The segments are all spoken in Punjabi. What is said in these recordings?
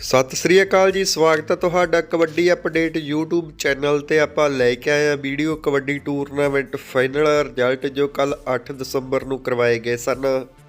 ਸਤਿ ਸ੍ਰੀ ਅਕਾਲ ਜੀ, ਸਵਾਗਤ ਹੈ ਤੁਹਾਡਾ ਕਬੱਡੀ ਅਪਡੇਟ YouTube ਚੈਨਲ ਤੇ ਆਪਾਂ ਲੈ ਕੇ ਆਏ ਹਾਂ video kabaddi tournament final result ਜੋ ਕੱਲ 8 ਦਸੰਬਰ ਨੂੰ ਕਰਵਾਏ ਗਏ ਸਨ।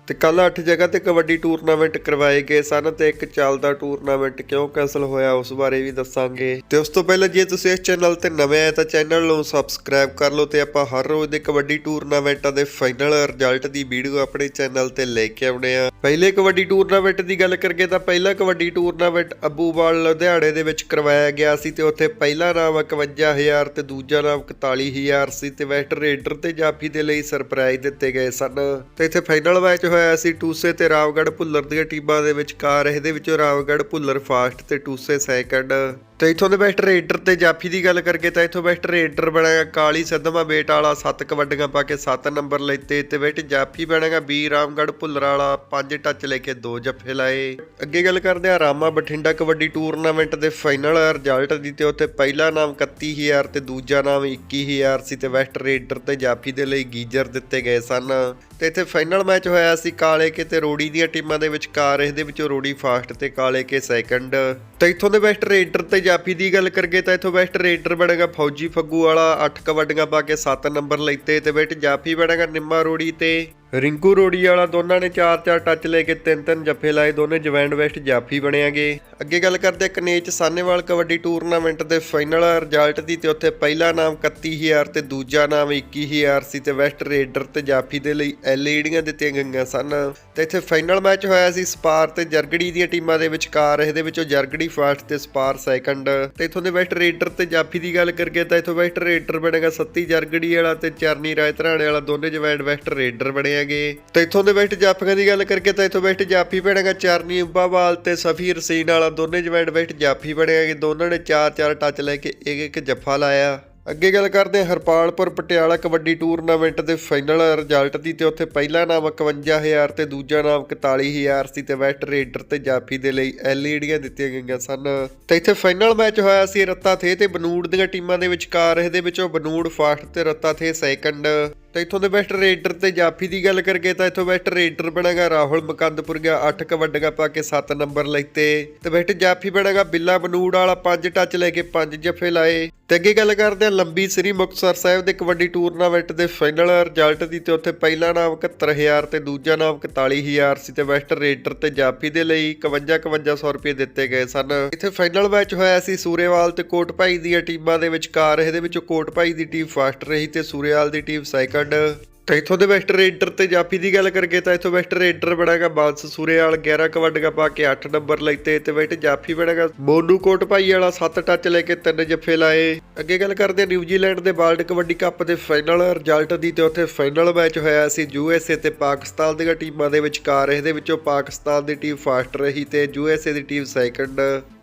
ਤੇ ਕੱਲ 8 ਜਗ੍ਹਾ ਤੇ ਕਬੱਡੀ ਟੂਰਨਾਮੈਂਟ ਕਰਵਾਏ ਗਏ ਸਨ ਤੇ ਇੱਕ ਚੱਲਦਾ ਟੂਰਨਾਮੈਂਟ ਕਿਉਂ ਕੈਨਸਲ ਹੋਇਆ ਉਸ ਬਾਰੇ ਵੀ ਦੱਸਾਂਗੇ। ਤੇ ਉਸ ਤੋਂ ਪਹਿਲਾਂ ਜੇ ਤੁਸੀਂ ਇਸ ਚੈਨਲ ਤੇ ਨਵੇਂ ਆਏ ਤਾਂ ਚੈਨਲ ਨੂੰ ਸਬਸਕ੍ਰਾਈਬ ਕਰ ਲਓ ਤੇ ਆਪਾਂ ਹਰ ਰੋਜ਼ ਦੇ ਕਬੱਡੀ ਟੂਰਨਾਮੈਂਟਾਂ ਦੇ ਫਾਈਨਲ ਰਿਜ਼ਲਟ ਦੀ ਵੀਡੀਓ ਆਪਣੇ ਚੈਨਲ ਤੇ ਲੈ ਕੇ ਆਉਣੇ ਆ। ਪਹਿਲੇ ਕਬੱਡੀ ਟੂਰਨਾਮੈਂਟ ਦੀ ਗੱਲ ਕਰੀਏ ਤਾਂ ਪਹਿਲਾ ਕਬੱਡੀ ਟੂਰਨਾਮੈਂਟ ਅਬੂਵਾਲ, ਲੁਧਿਆਣੇ ਦੇ ਵਿੱਚ ਕਰਵਾਇਆ ਗਿਆ ਸੀ ਤੇ ਉੱਥੇ ਪਹਿਲਾ ਨਾਮ 51000 ਤੇ ਦੂਜਾ ਨਾਮ 41000 ਸੀ ਤੇ ਵੈਸਟ ਰੇਡਰ ਤੇ ਜਾਫੀ ਦੇ ਲਈ ਸਰਪ੍ਰਾਈਜ਼ ਦਿੱਤੇ ਗਏ ਸਨ। ਤੇ ਇੱਥੇ ਫਾਈਨਲ ਮੈਚ ਹੋਇਆ ਸੀ ਟੂਸੇ ਤੇ ਰਾਵਗੜ ਭੁੱਲਰ ਦੀਆਂ ਟੀਮਾਂ ਦੇ ਵਿਚਕਾਰ ਇਹਦੇ ਵਿੱਚੋਂ ਰਾਵਗੜ ਭੁੱਲਰ ਫਾਸਟ ਤੇ ਟੂਸੇ ਸੈਕੰਡ। ਤੇ ਇਥੋਂ ਦੇ ਬੈਸਟ ਰੇਡਰ ਤੇ ਜਾਫੀ ਦੀ ਗੱਲ ਕਰਕੇ ਤਾਂ ਇਥੋਂ ਬੈਸਟ ਰੇਡਰ ਬਣਾਗਾ ਕਾਲੀ ਸਦਮਾ ਬੇਟ ਵਾਲਾ 7 ਕਬੱਡੀਆਂ ਪਾ ਕੇ 7 ਨੰਬਰ ਲੈਤੇ ਤੇ ਬੈਸਟ ਜਾਫੀ ਬਣਾਗਾ ਬੀ ਰਾਮਗੜ ਭੁੱਲਰ ਵਾਲਾ 5 ਟੱਚ ਲੈ ਕੇ 2 ਜੱਫੇ ਲਾਏ। ਅੱਗੇ ਗੱਲ ਕਰਦੇ ਆ ਰਾਮਾ ਬਠਿੰਡਾ ਕਬੱਡੀ ਟੂਰਨਾਮੈਂਟ ਦੇ ਫਾਈਨਲ ਰਿਜ਼ਲਟ ਦੀ ਤੇ ਉੱਥੇ ਪਹਿਲਾ ਨਾਮ 31000 ਤੇ ਦੂਜਾ ਨਾਮ 21000 ਸੀ ਤੇ ਵੈਸਟ ਰੇਡਰ ਤੇ ਜਾਫੀ ਦੇ ਲਈ ਗੀਜਰ ਦਿੱਤੇ ਗਏ ਸਨ। ਤੇ ਇੱਥੇ ਫਾਈਨਲ ਮੈਚ ਹੋਇਆ ਸੀ ਕਾਲੇ ਕੇ ਤੇ ਰੋੜੀ ਦੀਆਂ ਟੀਮਾਂ ਦੇ ਵਿਚਕਾਰ, ਇਹਦੇ ਵਿੱਚੋਂ ਰੋੜੀ ਫਾਸਟ ਤੇ ਕਾਲੇ ਕੇ ਸੈਕੰਡ ਤੇ ਇੱਥੋਂ ਦੇ ਬੈਸਟ ਰੇਡਰ ਤੇ ਜਾਫੀ ਦੀ ਗੱਲ ਕਰਗੇ ਤਾਂ ਇੱਥੋਂ ਬੈਸਟ ਰੇਡਰ ਬਣੇਗਾ ਫੌਜੀ ਫੱਗੂ ਵਾਲਾ 8 ਕਬੱਡੀਆਂ ਪਾ ਕੇ 7 ਨੰਬਰ ਲੈਤੇ ਤੇ ਬੈਸਟ ਜਾਫੀ ਬਣੇਗਾ ਨਿੰਮਾ ਰੋੜੀ ਤੇ। ਰਿੰਕੂ ਰੋੜੀ ਵਾਲਾ ਦੋਨਾਂ ਨੇ 4-4 ਟੱਚ ਲੈ ਕੇ 3-3 ਜੱਫੇ ਲਾਏ, ਦੋਨੇ ਜਵੈਂਡ ਵੈਸਟ ਜਾਫੀ ਬਣਿਆਗੇ। ਅੱਗੇ ਗੱਲ ਕਰਦੇ ਕਨੇਚ ਸਾਨੇਵਾਲ ਕਬੱਡੀ ਟੂਰਨਾਮੈਂਟ ਦੇ ਫਾਈਨਲ ਰਿਜ਼ਲਟ ਦੀ ਤੇ ਉੱਥੇ ਪਹਿਲਾ ਨਾਮ 31000 ਤੇ ਦੂਜਾ ਨਾਮ 21000 ਸੀ ਤੇ ਵੈਸਟ ਰੇਡਰ ਤੇ ਜਾਫੀ ਦੇ ਲਈ ਐਲਈਡੀਆਂ ਦਿੱਤੀਆਂ ਗਈਆਂ ਸਨ। ਤੇ ਇੱਥੇ ਫਾਈਨਲ ਮੈਚ ਹੋਇਆ ਸੀ ਸਪਾਰ ਤੇ ਜਰਗੜੀ ਦੀਆਂ ਟੀਮਾਂ ਦੇ ਵਿਚਕਾਰ, ਇਹਦੇ ਵਿੱਚੋਂ ਜਰਗੜੀ ਫਸਟ ਤੇ ਸਪਾਰ ਸੈਕੰਡ ਤੇ ਇਥੋਂ ਦੇ ਵੈਸਟ ਰੇਡਰ ਤੇ ਜਾਫੀ ਦੀ ਗੱਲ ਕਰਕੇ ਤਾਂ ਇਥੋਂ ਵੈਸਟ ਰੇਡਰ ਬਣੇਗਾ ਸੱਤੀ ਜਰਗੜੀ ਵਾਲਾ ਤੇ ਚਰਨੀ ਰਾਏ ਧਰਾਣੇ ਵਾਲਾ, ਦੋਨੇ ਜਵੈਂਡ ਵੈਸਟ ਰੇਡਰ ਬਣਿਆ ਬਣਿਆਗੇ ਤੇ ਇਥੋਂ ਦੇ ਵੈਸਟ ਜਾਫੀਆਂ ਦੀ ਗੱਲ ਕਰਕੇ ਤਾਂ ਇੱਥੋਂ ਵੈਸਟ ਜਾਫੀ ਬਣੇਗਾ ਚਰਨੀ ਉੱਬਾਵਾਲ ਤੇ ਸਫੀ ਰਸੀਨ ਵਾਲਾ ਦੋਨੇ ਜਵੈਂਡ ਵੈਸਟ ਜਾਫੀ ਬਣਿਆਗੇ ਦੋਨਾਂ ਨੇ 4-4 ਟੱਚ ਲੈ ਕੇ ਇੱਕ ਇੱਕ ਜੱਫਾ ਲਾਇਆ। ਅੱਗੇ ਗੱਲ ਕਰਦੇ ਹਾਂ ਹਰਪਾਲਪੁਰ ਪਟਿਆਲਾ ਕਬੱਡੀ ਟੂਰਨਾਮੈਂਟ ਦੇ ਫਾਈਨਲ ਰਿਜ਼ਲਟ ਦੀ ਤੇ ਉੱਥੇ ਪਹਿਲਾ ਨਾਮ 51000 ਤੇ ਦੂਜਾ ਨਾਮ 41000 ਸੀ ਤੇ ਵੈਸਟ ਰੇਡਰ ਤੇ ਜਾਫੀ ਦੇ ਲਈ ਐਲਈਡੀਆਂ ਦਿੱਤੀਆਂ ਗਈਆਂ ਸਨ। ਤੇ ਇੱਥੇ ਫਾਈਨਲ ਮੈਚ ਹੋਇਆ ਸੀ ਰੱਤਾ ਥੇ ਤੇ ਬਨੂੜ ਦੀਆਂ ਟੀਮਾਂ ਦੇ ਵਿਚਕਾਰ। ਇਹਦੇ ਵਿੱਚੋਂ ਬਨੂੜ, ਫਾਸਟ ਤੇ ਰੱਤਾ ਥੇ ਸੈਕੰਡ। ਤੇ ਇੱਥੋਂ ਦੇ ਬੈਸਟ ਰੇਡਰ ਤੇ ਜਾਫੀ ਦੀ ਗੱਲ ਕਰਕੇ ਤਾਂ ਇੱਥੋਂ ਬੈਸਟ ਰੇਡਰ ਬਣੇਗਾ ਰਾਹੁਲ ਮਕੰਦਪੁਰ ਗਿਆ 8 ਕਬੱਡੀਆਂ ਪਾ ਕੇ 7 ਨੰਬਰ ਲੈਤੇ ਤੇ ਬੈਸਟ ਜਾਫੀ ਬਣੇਗਾ ਬਿੱਲਾ ਬਨੂੜ ਵਾਲਾ 5 ਟੱਚ ਲੈ ਕੇ 5 ਜੱਫੇ ਲਾਏ। ਤੇ ਅੱਗੇ ਗੱਲ ਕਰਦੇ ਹਾਂ ਲੰਬੀ ਸ੍ਰੀ ਮੁਕਤਸਰ ਸਾਹਿਬ ਦੇ ਕਬੱਡੀ ਟੂਰਨਾਮੈਂਟ ਦੇ ਫਾਈਨਲ ਰਿਜ਼ਲਟ ਦੀ ਤੇ ਉੱਥੇ ਪਹਿਲਾ ਨਾਮ 71000 ਤੇ ਦੂਜਾ ਨਾਮ 41000 ਸੀ ਤੇ ਬੈਸਟ ਰੇਡਰ ਤੇ ਜਾਫੀ ਦੇ ਲਈ 51 5100 ਰੁਪਏ ਦਿੱਤੇ ਗਏ ਸਨ। ਇੱਥੇ ਫਾਈਨਲ ਮੈਚ ਹੋਇਆ ਸੀ ਸੂਰੇਵਾਲ ਤੇ ਕੋਟ ਭਾਈ ਦੀਆਂ ਟੀਮਾਂ ਦੇ ਵਿਚਕਾਰ, ਇਹਦੇ ਵਿੱਚ ਕੋਟ ਭਾਈ ਦੀ ਟੀਮ ਫਾਸਟ ਰਹੀ ਤੇ ਸੂਰੇਵਾਲ ਦੀ ਟੀਮ ਸਾਈਕਲ ਸੈਕੰਡ ਤੇ ਇਥੋਂ ਦੇ ਵੈਸਟ ਰੇਡਰ ਤੇ ਜਾਫੀ ਦੀ ਗੱਲ ਕਰਕੇ ਤਾਂ ਇਥੋਂ ਵੈਸਟ ਰੇਡਰ ਬਣਾਗਾ ਬਾਂਸ ਸੂਰੇਵਾਲ 11 ਕਬੱਡੀਆਂ ਪਾ ਕੇ 8 ਨੰਬਰ ਲੈਤੇ ਤੇ ਵੈਸਟ ਜਾਫੀ ਬਣਾਗਾ। ਮੋਨੂ ਕੋਟ ਭਾਈ ਵਾਲਾ 7 ਟੱਚ ਲੈ ਕੇ 3 ਜੱਫੇ ਲਾਏ। ਅੱਗੇ ਗੱਲ ਕਰਦੇ ਨਿਊਜ਼ੀਲੈਂਡ ਦੇ ਵਰਲਡ ਕਬੱਡੀ ਕੱਪ ਦੇ ਫਾਈਨਲ ਰਿਜ਼ਲਟ ਦੀ ਤੇ ਉੱਥੇ ਫਾਈਨਲ ਮੈਚ ਹੋਇਆ ਸੀ ਯੂਐਸਏ ਤੇ ਪਾਕਿਸਤਾਨ ਦੀਆਂ ਟੀਮਾਂ ਦੇ ਵਿਚਕਾਰ। ਇਹਦੇ ਵਿੱਚੋਂ ਪਾਕਿਸਤਾਨ ਦੀ ਟੀਮ ਫਸਟ ਰਹੀ ਤੇ ਯੂਐਸਏ ਦੀ ਟੀਮ ਸੈਕੰਡ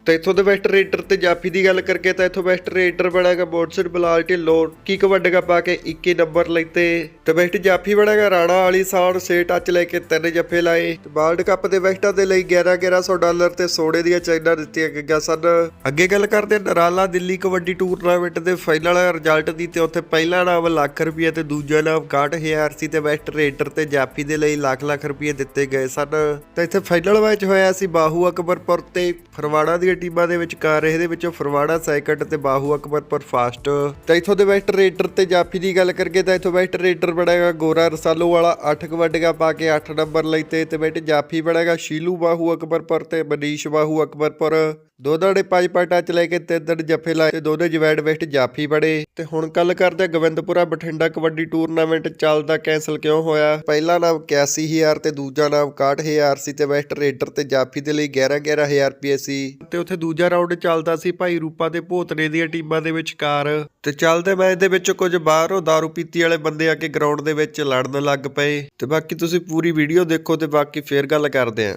ਤੇ ਇਥੋਂ ਦੇ ਵੈਸਟ ਰੇਡਰ ਤੇ ਜਾਫੀ ਦੀ ਗੱਲ ਕਰਕੇ ਤਾਂ ਇਥੋਂ ਵੈਸਟ ਰੇਡਰ ਬਣਾਗਾ ਮੋਟਸਨ ਬਲਾਲ ਢਿੱਲੋਂ। ਕੀ ਕਬੱਡੀਆਂ ਪਾ ਕੇ 21 ਨੰਬਰ ਲੈਤੇ ਤੇ। ਵੈਸਟ ਜਾਫੀ ਬਣਾਗਾ ਰਾਣਾ ਵਾਲੀ ਸਾਊਂਡ ਸੇ ਟੱਚ ਲੈ ਕੇ ਤਿੰਨ ਜੱਫੇ ਲਾਏ। ਤੇ ਵਰਲਡ ਕੱਪ ਦੇ ਵੈਸਟਾਂ ਦੇ ਲਈ 11 1100 ਡਾਲਰ ਤੇ ਸੋਨੇ ਦੀਆਂ ਚੈਨਾਂ ਦਿੱਤੀਆਂ ਗਈਆਂ ਸਨ। ਅੱਗੇ ਗੱਲ ਕਰਦੇ ਹਾਂ ਨਰਾਲਾ ਦਿੱਲੀ ਕਬੱਡੀ ਟੂਰਨਾਮੈਂਟ ਦੇ ਫਾਈਨਲ ਰਿਜ਼ਲਟ ਦੀ ਤੇ ਉੱਥੇ ਪਹਿਲਾ ਨਾਮ ਲੱਖ ਰੁਪਏ ਤੇ ਦੂਜਾ ਨਾਮ 61000 ਸੀ ਤੇ ਵੈਸਟ ਰੇਡਰ ਤੇ ਜਾਫੀ ਦੇ ਲਈ ਲੱਖ ਲੱਖ ਰੁਪਏ ਦਿੱਤੇ ਗਏ ਸਨ। ਤਾਂ ਇੱਥੇ ਫਾਈਨਲ ਮੈਚ ਹੋਇਆ ਸੀ ਬਾਹੂ ਅਕਬਰਪੁਰ ਤੇ ਫਰਵਾੜਾ ਦੀ ਟੀਮਾਂ ਦੇ ਵਿਚਕਾਰ ਇਹਦੇ ਵਿੱਚੋਂ ਫਰਵਾੜਾ ਸਾਈਕਟ ਤੇ ਬਾਹੂ ਅਕਬਰਪੁਰ ਫਾਸਟ। ਤੇ ਇਥੋਂ ਦੇ ਵੈਸਟ ਰੇਡਰ ਤੇ ਜਾਫੀ ਦੀ ਗੱਲ ਕਰਕੇ ਤਾਂ ਇਥੋਂ ਵੈਸਟ ਰੇਡਰ ਬਣੇਗਾ ਗੋਰਾ ਰਸਾਲੂ ਵਾਲਾ 8 ਕਬੱਡੀਆਂ ਪਾ ਕੇ 8 ਨੰਬਰ ਲੈਤੇ ਤੇ ਬੈਟ ਜਾਫੀ ਬਣੇਗਾ ਸ਼ੀਲੂ ਬਾਹੂ ਅਕਬਰਪੁਰ ਤੇ ਮਨੀਸ਼ ਬਾਹੂ ਅਕਬਰਪੁਰ ਦੋਨਾਂ ਨੇ ਪੰਜ ਪੰਜ ਟੱਚ ਲੈ ਕੇ ਤਿੰਨ ਦਿਨ ਜੱਫੇ ਲਾਏ ਤੇ ਦੋਨੇ ਜਵੈਡ ਵੈਸਟ ਜਾਫੀ ਬੜੇ ਤੇ ਹੁਣ ਗੱਲ ਕਰਦੇ ਹਾਂ ਗੋਬਿੰਦਪੁਰਾ ਬਠਿੰਡਾ ਕਬੱਡੀ ਟੂਰਨਾਮੈਂਟ ਚੱਲਦਾ ਕੈਨਸਲ ਕਿਉਂ ਹੋਇਆ? ਪਹਿਲਾ ਨਾਮ 81000 ਤੇ ਦੂਜਾ ਨਾਮ 61000 ਸੀ ਤੇ ਵੈਸਟ ਰੇਡਰ ਤੇ ਜਾਫੀ ਦੇ ਲਈ 11 11000 ਰੁਪਏ ਸੀ। ਤੇ ਉੱਥੇ ਦੂਜਾ ਰਾਊਂਡ ਚੱਲਦਾ ਸੀ ਭਾਈ ਰੂਪਾ ਦੇ ਭੋਤਰੇ ਦੀਆਂ ਟੀਮਾਂ ਦੇ ਵਿਚਕਾਰ। ਤੇ ਚੱਲਦੇ ਮੈਚ ਦੇ ਵਿੱਚ ਕੁਝ ਬਾਹਰੋਂ ਦਾਰੂ ਪੀਤੀ ਵਾਲੇ ਬੰਦੇ ਆ ਕੇ ਗਰਾਊਂਡ ਦੇ ਵਿੱਚ ਲੜਨ ਲੱਗ ਪਏ। ਤੇ ਬਾਕੀ ਤੁਸੀਂ ਪੂਰੀ ਵੀਡੀਓ ਦੇਖੋ ਤੇ ਬਾਕੀ ਫੇਰ ਗੱਲ ਕਰਦੇ ਆਂ।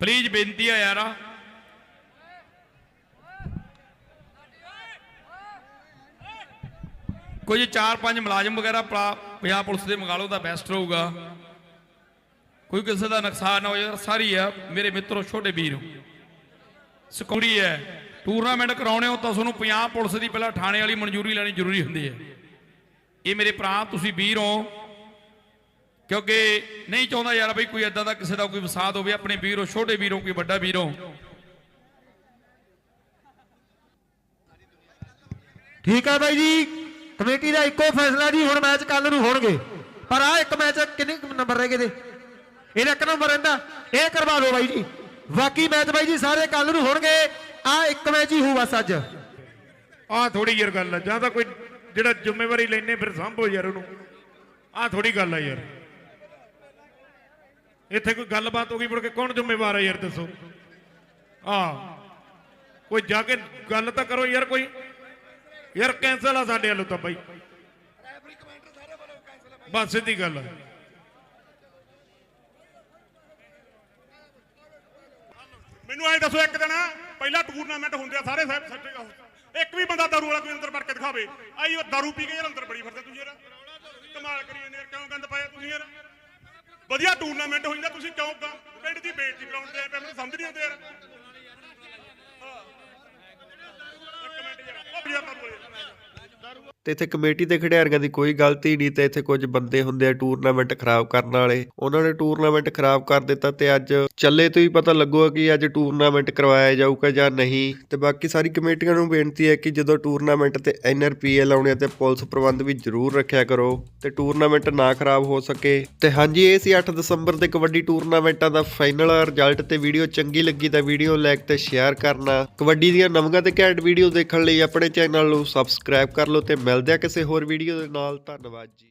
ਪਲੀਜ਼ ਬੇਨਤੀ ਆ ਯਾਰਾ। ਕੁਝ 4-5 ਮੁਲਾਜ਼ਮ ਵਗੈਰਾ ਪੰਜਾਬ ਪੁਲਿਸ ਦੇ ਮੰਗਾ ਲਓ ਤਾਂ ਬੈਸਟ ਰਹੂਗਾ। ਕੋਈ ਕਿਸੇ ਦਾ ਨੁਕਸਾਨ ਨਾ ਹੋ ਜਾਏ ਸਾਰੀ ਆ, ਮੇਰੇ ਮਿੱਤਰੋ, ਛੋਟੇ ਵੀਰੋ। ਸਿਕਿਉਰੀ ਹੈ। ਟੂਰਨਾਮੈਂਟ ਕਰਾਉਣੇ ਹੋ ਤਾਂ ਤੁਹਾਨੂੰ ਪੰਜਾਬ ਪੁਲਿਸ ਦੀ ਪਹਿਲਾਂ ਥਾਣੇ ਵਾਲੀ ਮਨਜ਼ੂਰੀ ਲੈਣੀ ਜ਼ਰੂਰੀ ਹੁੰਦੀ ਹੈ। ਇਹ ਮੇਰੇ ਭਰਾ, ਤੁਸੀਂ ਵੀਰ ਹੋ। ਕਿਉਂਕਿ ਨਹੀਂ ਚਾਹੁੰਦਾ ਯਾਰ ਬਈ ਕੋਈ ਐਦਾਂ ਦਾ ਕਿਸੇ ਦਾ ਕੋਈ ਵਿਸਾਦ ਹੋਵੇ, ਆਪਣੇ ਵੀਰ ਹੋ, ਛੋਟੇ ਵੀਰ ਹੋ, ਕੋਈ ਵੱਡਾ ਵੀਰ ਹੋ। ਠੀਕ ਆ ਬਾਈ ਜੀ। ਕਮੇਟੀ ਦਾ ਇੱਕੋ ਫੈਸਲਾ ਜੀ, ਹੁਣ ਮੈਚ ਕੱਲ ਨੂੰ ਹੋਣਗੇ। ਪਰ ਆ ਇੱਕ ਮੈਚ ਕਿੰਨੇ ਨੰਬਰ ਰਹਿ ਗਏ ਦੇ ਇਹਦਾ ਇੱਕ ਨੰਬਰ ਰਹਿੰਦਾ, ਇਹ ਕਰਵਾ ਦਿਓ ਬਾਈ ਜੀ। ਬਾਕੀ ਮੈਚ ਬਾਈ ਜੀ ਸਾਰੇ ਕੱਲ ਨੂੰ ਹੋਣਗੇ। ਆ ਇੱਕ ਮੈਚ ਹੀ ਹੋਊ ਬਸ ਅੱਜ। ਆਹ ਥੋੜੀ ਯਾਰ ਗੱਲ ਆ, ਜਾਂ ਤਾਂ ਕੋਈ ਜਿਹੜਾ ਜ਼ਿੰਮੇਵਾਰੀ ਲੈਣੇ ਫਿਰ ਸੰਭੋ ਯਾਰ ਉਹਨੂੰ। ਆਹ ਥੋੜੀ ਗੱਲ ਆ ਯਾਰ। ਇੱਥੇ ਕੋਈ ਗੱਲਬਾਤ ਹੋ ਗਈ, ਮੁੜ ਕੇ ਕੌਣ ਜ਼ਿੰਮੇਵਾਰ ਆ ਯਾਰ, ਦੱਸੋ। ਆਹ, ਕੋਈ ਜਾ ਕੇ ਗੱਲ ਤਾਂ ਕਰੋ ਯਾਰ, ਕੋਈ। ਯਾਰ ਕੈਂਸਲ ਆ ਸਾਡੇ ਵੱਲੋਂ ਤਾਂ ਬਾਈ। ਬਸ ਸਿੱਧੀ ਗੱਲ ਆ। ਮੈਨੂੰ ਐਂ ਦੱਸੋ ਇੱਕ ਦਿਨ, ਪਹਿਲਾ ਟੂਰਨਾਮੈਂਟ ਹੁੰਦੇ ਆ, ਸਾਰੇ ਸਾਹਿਬ ਸੱਚੇ ਇੱਕ ਵੀ ਬੰਦਾ ਦਾਰੂ ਵਾਲਾ ਕੋਈ ਅੰਦਰ ਵੜ ਕੇ ਦਿਖਾਵੇ। ਆਈ ਉਹ ਦਾਰੂ ਪੀ ਕੇ ਯਾਰ ਅੰਦਰ ਬੜੀ ਫਿਰਦੇ ਤੁਸੀਂ ਯਾਰ। ਕਮਾਲ ਕਰੀ ਜਾਂਦੇ ਕਿਉਂ ਗੰਦ ਪਾਇਆ ਤੁਸੀਂ ਯਾਰ? ਵਧੀਆ ਟੂਰਨਾਮੈਂਟ ਹੋ ਜਾਂਦਾ ਤੁਸੀਂ ਕਿਉਂ ਗ- ਪਿੰਡ ਦੀ ਬੇਇੱਜ਼ਤੀ ਕਰਾਉਂਦੇ ਆ ਮੈਨੂੰ ਸਮਝ ਨਹੀਂ ਆਉਂਦੇ ਯਾਰ ਹਾਂ। ਇੱਕ ਮਿੰਟ ਯਾਰ ਉਹ ਵੀ ਯਾਰ ਦਾਰੂ ਵਾਲੇ। ਤੇ ਇੱਥੇ ਕਮੇਟੀ ਦੇ ਖਿਡਾਰੀਆਂ ਦੀ ਕੋਈ ਗਲਤੀ ਨਹੀਂ ਤੇ ਇੱਥੇ ਕੁਝ ਬੰਦੇ ਹੁੰਦੇ ਆ ਟੂਰਨਾਮੈਂਟ ਖਰਾਬ ਕਰਨ ਵਾਲੇ। ਉਹਨਾਂ ਨੇ ਟੂਰਨਾਮੈਂਟ ਖਰਾਬ ਕਰ ਦਿੱਤਾ ਤੇ ਅੱਜ ਚੱਲੇ ਤੋਂ ਹੀ ਪਤਾ ਲੱਗੂਗਾ ਕਿ ਅੱਜ ਟੂਰਨਾਮੈਂਟ ਕਰਵਾਇਆ ਜਾਊਗਾ ਜਾਂ ਨਹੀਂ। ਤੇ ਬਾਕੀ ਸਾਰੀ ਕਮੇਟੀਆਂ ਨੂੰ ਬੇਨਤੀ ਹੈ ਕਿ ਜਦੋਂ ਟੂਰਨਾਮੈਂਟ ਤੇ ਐਨਆਰਪੀਐਲ ਆਉਣੇ ਆ ਤੇ ਪੁਲਿਸ ਪ੍ਰਬੰਧ ਵੀ ਜ਼ਰੂਰ ਰੱਖਿਆ ਕਰੋ ਤੇ ਟੂਰਨਾਮੈਂਟ ਨਾ ਖਰਾਬ ਹੋ ਸਕੇ। ਤੇ ਹਾਂਜੀ, ਇਹ ਸੀ 8 ਦਸੰਬਰ ਦੇ ਕਬੱਡੀ ਟੂਰਨਾਮੈਂਟਾਂ ਦਾ ਫਾਈਨਲ ਰਿਜ਼ਲਟ ਤੇ ਵੀਡੀਓ ਚੰਗੀ ਲੱਗੀ ਤਾਂ ਵੀਡੀਓ ਲਾਈਕ ਤੇ ਸ਼ੇਅਰ ਕਰਨਾ। ਕਬੱਡੀ ਦੀਆਂ ਨਵੀਆਂ ਤੇ ਘੈਂਟ ਵੀਡੀਓ ਦੇਖਣ ਲਈ ਆਪਣੇ ਚੈਨਲ ਨੂੰ ਸਬਸਕ੍ਰਾਈਬ ਕਰ ਲਓ ਤੇ ਮਿਲਦੇ ਆ ਕਿਸੇ ਹੋਰ ਵੀਡੀਓ ਦੇ ਨਾਲ ਧੰਨਵਾਦ ਜੀ।